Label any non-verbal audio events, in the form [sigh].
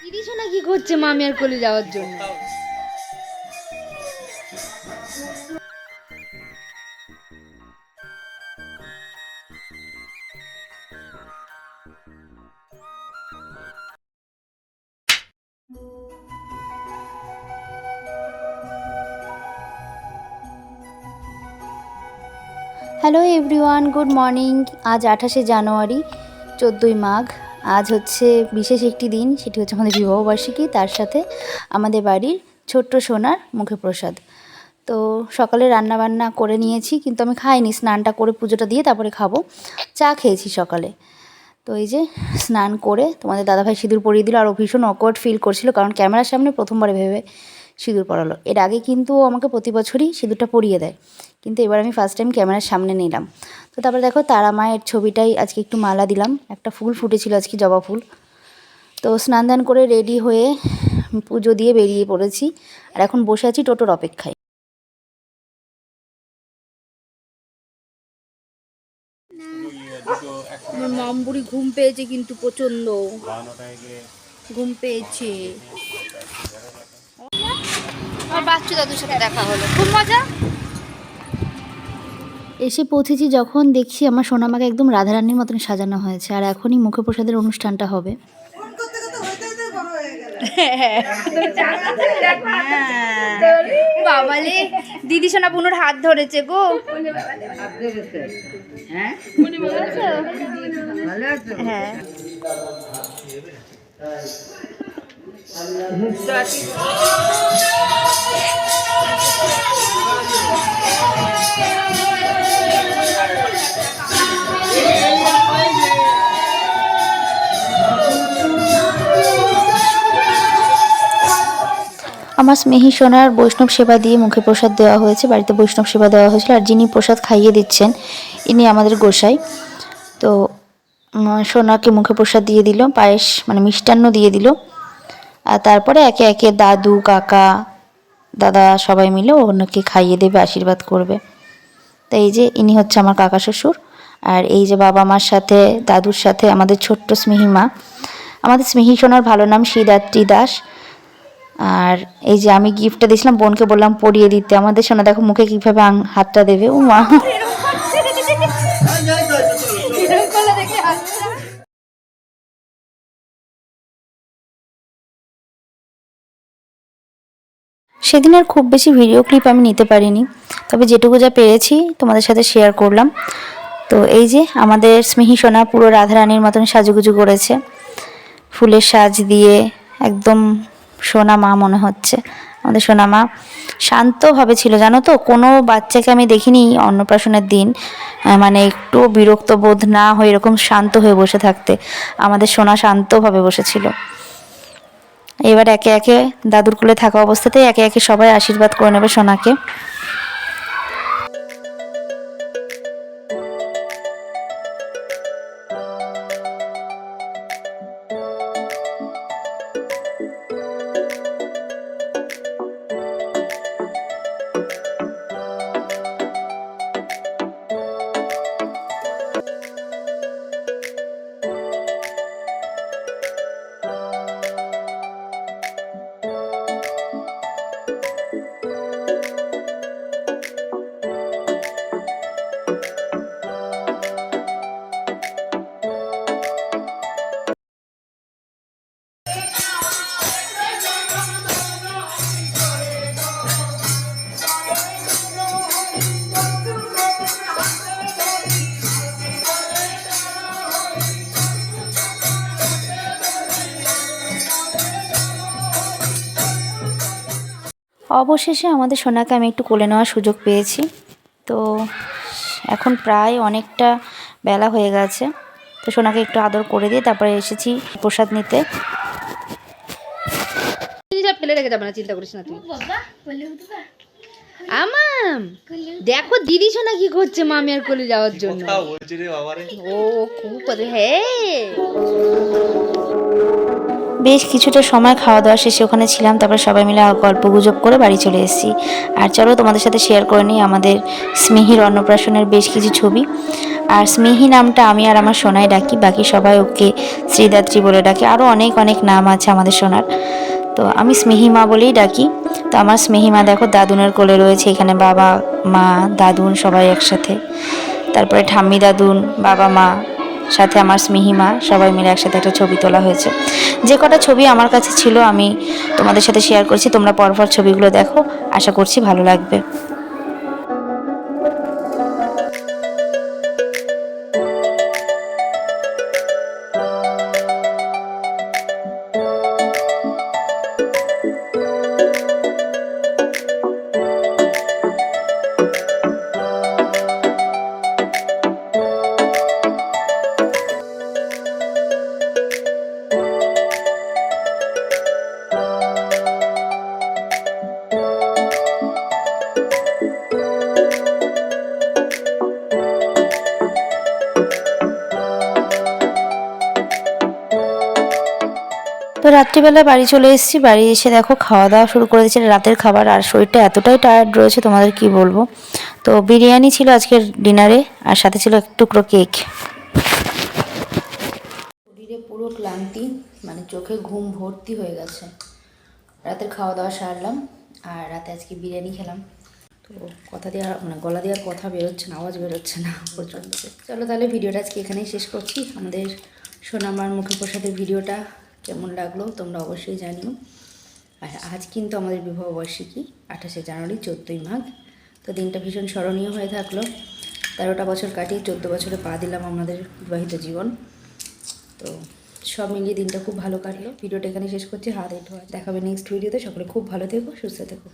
দিদি শোনা কি করছে মামি আর কোলে যাওয়ার জন্য? হ্যালো এভরিওয়ান গুড মর্নিং আজ আঠাশে জানুয়ারি চোদ্দোই মাঘ। আজ হচ্ছে বিশেষ একটি দিন, সেটি হচ্ছে আমাদের বিবাহবার্ষিকী তার সাথে আমাদের বাড়ির ছোট্ট সোনার মুখে প্রসাদ। তো সকালে রান্না বান্না করে নিয়েছি, কিন্তু আমি খাইনি, স্নানটা করে পুজোটা দিয়ে তারপরে খাব। চা খেয়েছি সকালে। তো এই যে স্নান করে তোমাদের দাদাভাই সিঁদুর পরিয়ে দিল, আর ও ভীষণ অকওয়ার্ড ফিল করছিল, কারণ ক্যামেরার সামনে প্রথমবার ভেবে সিঁদুর পরালো। এর আগে কিন্তু আমাকে প্রতি বছরই সিঁদুরটা পরিয়ে দেয়। কিন্তু এবার আমি ফার্স্ট টাইম ক্যামেরার সামনে নিলাম। তো তারপরে দেখো তারা মায়ের ছবিটাই আজকে একটু মালা দিলাম। একটা ফুল ফুটেছিল আজকে জবা ফুল। তো স্নান দান করে রেডি হয়ে পুজো দিয়ে বেরিয়ে পড়েছি। আর এখন বসে আছি টোটোর অপেক্ষায়। আমার মামবুড়ি ঘুম পেয়েছে কিন্তু প্রচণ্ড ঘুম পেয়েছে। আমার বাচ্চু দাদুর সাথে দেখা হলো। খুব মজা? এসে পৌঁছেছি যখন দেখছি আমার সোনামাকে একদম রাধারানীর মতন সাজানো হয়েছে আর এখনই মুখে প্রসাদের অনুষ্ঠানটা হবে। বাবালে দিদি সোনা পুনুর হাত ধরেছে গো। হ্যাঁ। আমার স্নেহী সোনার বৈষ্ণব সেবা দিয়ে মুখে প্রসাদ দেওয়া হয়েছে, বাড়িতে বৈষ্ণব সেবা দেওয়া হয়েছিল আর যিনি প্রসাদ খাইয়ে দিচ্ছেন, ইনি আমাদের গোসাই। তো সোনাকে মুখে প্রসাদ দিয়ে দিল, পায়েস মানে মিষ্টান্ন দিয়ে দিল। আর তারপরে একে একে দাদু কাকা দাদা সবাই মিলে অন্যকে খাইয়ে দেবে আশীর্বাদ করবে। তো এই যে ইনি হচ্ছে আমার কাকা শ্বশুর আর এই যে বাবা মার সাথে দাদুর সাথে আমাদের ছোট্ট স্নেহী মা। আমাদের স্নেহী সোনার ভালো নাম শ্রীদাত্রী দাস। আর এই যে আমি গিফটটা দিয়েছিলাম বোনকে বললাম পরিয়ে দিতে। আমাদের সোনা দেখো মুখে কীভাবে আং- হাতটা দেবে। ও মা [laughs] সেদিন আর খুব বেশি ভিডিও ক্লিপ আমি নিতে পারিনি। তবে যেটুকু যা পেরেছি তোমাদের সাথে শেয়ার করলাম। তো এই যে আমাদের স্নেহী সোনা পুরো রাধারানীর মতন সাজুগুজু করেছে। ফুলের সাজ দিয়ে একদম সোনা মা মনে হচ্ছে। আমাদের সোনা মা শান্তভাবে ছিল, জানো তো? কোনো বাচ্চাকে আমি দেখিনি অন্নপ্রাশনের দিন। মানে একটু বিরক্ত বোধ না হয়ে এরকম শান্ত হয়ে বসে থাকতে। আমাদের সোনা শান্তভাবে বসেছিল। এবার একে একে দাদুর কুলে থাকা অবস্থাতেই একে একে সবাই আশীর্বাদ করে নেবে সোনাকে। অবশেষে আমাদের সোনাকে আমি একটু কোলে নেওয়ার সুযোগ পেয়েছি। তো এখন প্রায় অনেকটা বেলা হয়ে গেছে। তো সোনাকে একটু আদর করে দিয়ে তারপরে এসেছি প্রসাদ নিতে। যা ফেলে রেখে যাবে না চিন্তা করিস না তুই। আমাম দেখো দিদি সোনা কি করছে মামি আর কোলে যাওয়ার জন্য। ও খুব হ্যাঁ। বেশ কিছুটা সময় খাওয়া দাওয়া শেষে ওখানে ছিলাম, তারপর সবাই মিলে গল্প গুজব করে বাড়ি চলে এসেছি। আর চলো তোমাদের সাথে শেয়ার করে নিই আমাদের স্মিহির অন্নপ্রাশনের বেশ কিছু ছবি। আর স্মিহি নামটা আমি আর আমার সোনাই ডাকি, বাকি সবাই ওকে শ্রীদাত্রী বলে ডাকে। আরও অনেক অনেক নাম আছে আমাদের সোনার। তো আমি স্মিহিমা বলেই ডাকি। তো আমার স্মিহিমা দেখো দাদুনের কোলে রয়েছে, এখানে বাবা, মা, দাদুন সবাই একসাথে। তারপরে ঠাম্মি দাদুন, বাবা মা সাথে আমার স্মিহিমা সবাই মিলে একসাথে একটা ছবি তোলা হয়েছে। যে কটা ছবি আমার কাছে ছিল আমি তোমাদের সাথে শেয়ার করছি, তোমরা পরপর ছবিগুলো দেখো। আশা করছি ভালো লাগবে। তো রাত্রিবেলা বাড়ি চলে এসেছি। বাড়ি এসে দেখো খাওয়া দাওয়া শুরু করে দিয়েছে। রাতের খাবার আর শরীরটা এতটাই টায়ার্ড রয়েছে, তোমাদের কি বলব? তো বিরিয়ানি ছিল আজকের ডিনারে আর সাথে ছিল এক টুকরো কেক শরীরে পুরো ক্লান্তি মানে চোখে ঘুম ভর্তি হয়ে গেছে। রাতের খাওয়া দাওয়া সারলাম, আর রাতে আজকে বিরিয়ানি খেলাম। তো কথা দেওয়ার মানে গলা দেওয়ার কথা বেরোচ্ছে না, আওয়াজ বেরোচ্ছে না প্রচণ্ড চলো তাহলে ভিডিওটা আজকে এখানেই শেষ করছি। আমাদের সোনামার মুখে প্রসাদের ভিডিওটা কেমন লাগল তোমরা অবশ্যই জানিও। আর আজ কিন্তু আমাদের বিবাহবার্ষিকী আঠাশে জানুয়ারি, চোদ্দোই মাঘ। তো দিনটা ভীষণ স্মরণীয় হয়ে থাকল। তেরোটা বছর কাটিয়ে চোদ্দ বছরে পা দিলাম আমাদের বিবাহিত জীবন। তো সব মিলিয়ে দিনটা খুব ভালো কাটলো। ভিডিওটা এখানে শেষ করছি। হাত এটো দেখাবে নেক্সট ভিডিওতে সকলে খুব ভালো থেকো, সুস্থ থেকো।